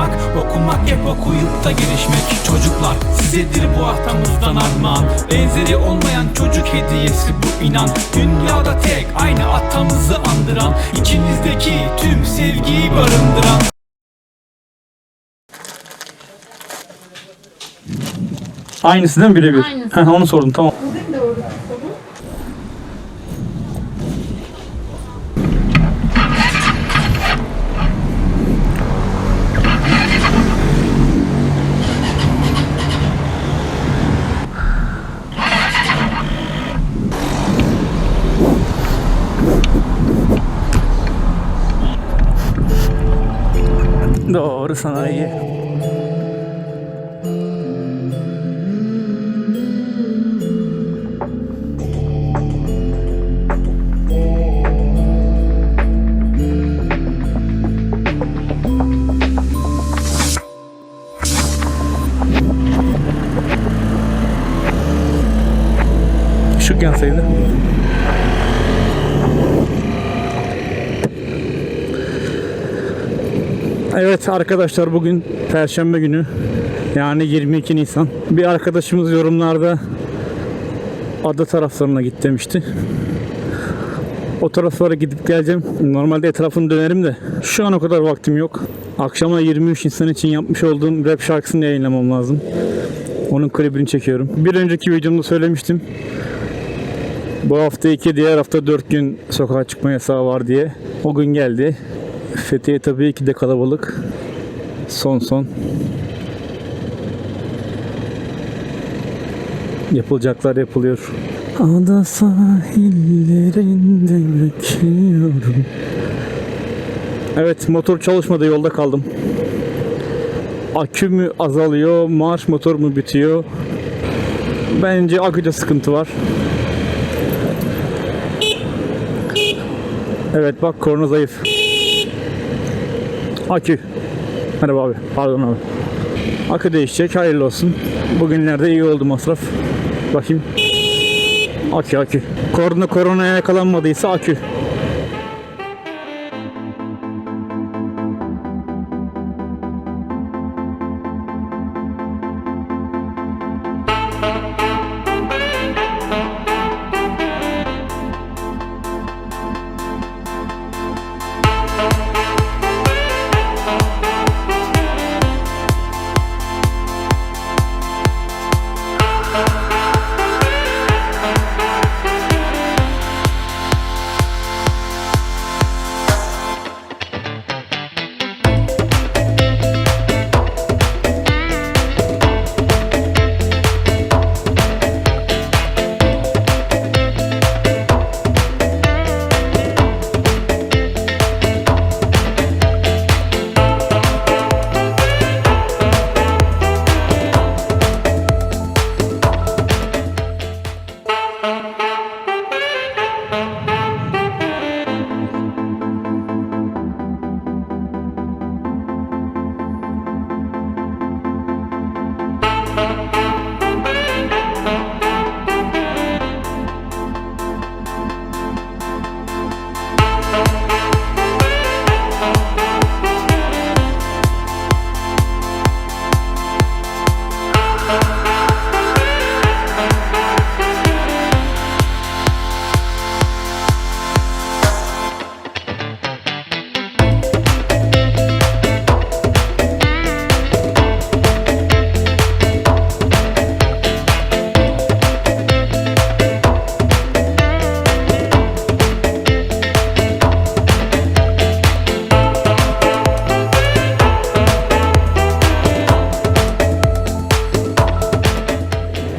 yaşamak Okumak hep okuyup da gelişmek Çocuklar sizedir bu atamızdan armağan Benzeri olmayan çocuk hediyesi bu inan Dünyada tek aynı atamızı andıran İçinizdeki tüm sevgiyi barındıran Aynısı değil mi birebir? Aynısı. Onu sordum tamam. और सुनाइए Şu né? Evet arkadaşlar bugün Perşembe günü yani 22 Nisan. Bir arkadaşımız yorumlarda ada taraflarına git demişti. O taraflara gidip geleceğim. Normalde etrafını dönerim de şu an o kadar vaktim yok. Akşama 23 Nisan için yapmış olduğum rap şarkısını yayınlamam lazım. Onun klibini çekiyorum. Bir önceki videomda söylemiştim. Bu hafta 2, diğer hafta 4 gün sokağa çıkma yasağı var diye. O gün geldi. Fethiye tabii ki de kalabalık. Son son. Yapılacaklar yapılıyor. Ada sahillerinde bekliyorum. Evet motor çalışmadı yolda kaldım. Akü mü azalıyor, marş motor mu bitiyor? Bence aküde sıkıntı var. Evet bak korna zayıf. Akü. Merhaba abi. Pardon abi. Akü değişecek. Hayırlı olsun. Bugünlerde iyi oldu masraf. Bakayım. Akü akü. Korna koronaya yakalanmadıysa akü.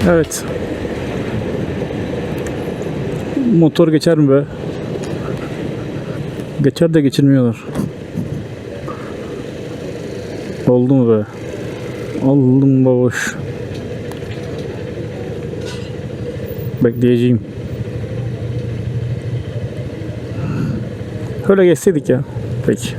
Evet. Motor geçer mi be? Geçer de geçirmiyorlar. Oldu mu be? Aldım baboş. Bekleyeceğim. Öyle geçseydik ya. Peki.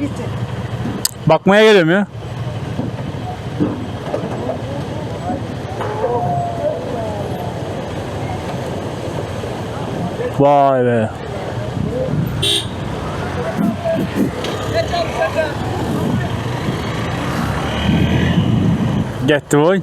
gitti. Bakmaya geliyorum ya. Vay be. Gitti boy.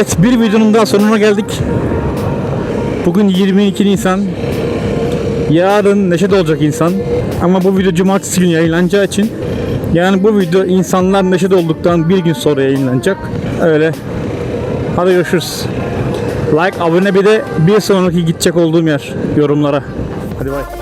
Evet bir videonun daha sonuna geldik. Bugün 22 Nisan. Yarın neşet olacak insan. Ama bu video cumartesi günü yayınlanacağı için yani bu video insanlar neşet olduktan bir gün sonra yayınlanacak. Öyle. Hadi görüşürüz. Like, abone bir de bir sonraki gidecek olduğum yer yorumlara. Hadi bay.